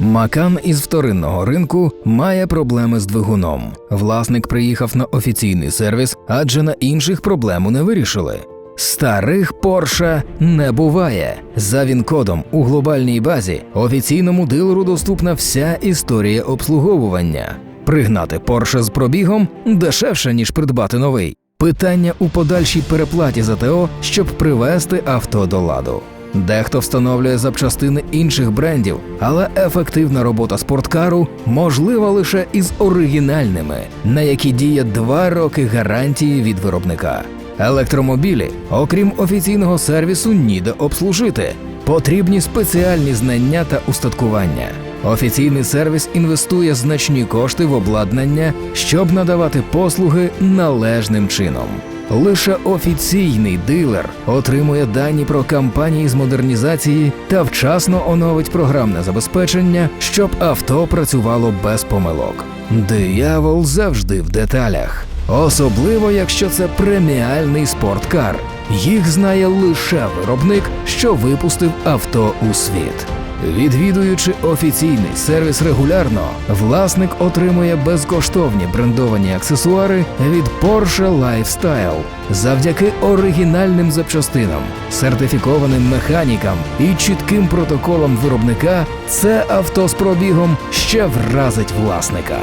Макан із вторинного ринку має проблеми з двигуном. Власник приїхав на офіційний сервіс, адже на інших проблему не вирішили. Старих Порша не буває. За він-кодом у глобальній базі офіційному дилеру доступна вся історія обслуговування. Пригнати Порше з пробігом дешевше, ніж придбати новий. Питання у подальшій переплаті за ТО, щоб привести авто до ладу. Дехто встановлює запчастини інших брендів, але ефективна робота спорткару можлива лише із оригінальними, на які діє 2 роки гарантії від виробника. Електромобілі, окрім офіційного сервісу, ніде обслужити. Потрібні спеціальні знання та устаткування. Офіційний сервіс інвестує значні кошти в обладнання, щоб надавати послуги належним чином. Лише офіційний дилер отримує дані про кампанії з модернізації та вчасно оновить програмне забезпечення, щоб авто працювало без помилок. Диявол завжди в деталях, особливо якщо це преміальний спорткар. Їх знає лише виробник, що випустив авто у світ. Відвідуючи офіційний сервіс регулярно, власник отримує безкоштовні брендовані аксесуари від Porsche Lifestyle завдяки оригінальним запчастинам, сертифікованим механікам і чітким протоколам виробника. Це авто з пробігом ще вразить власника.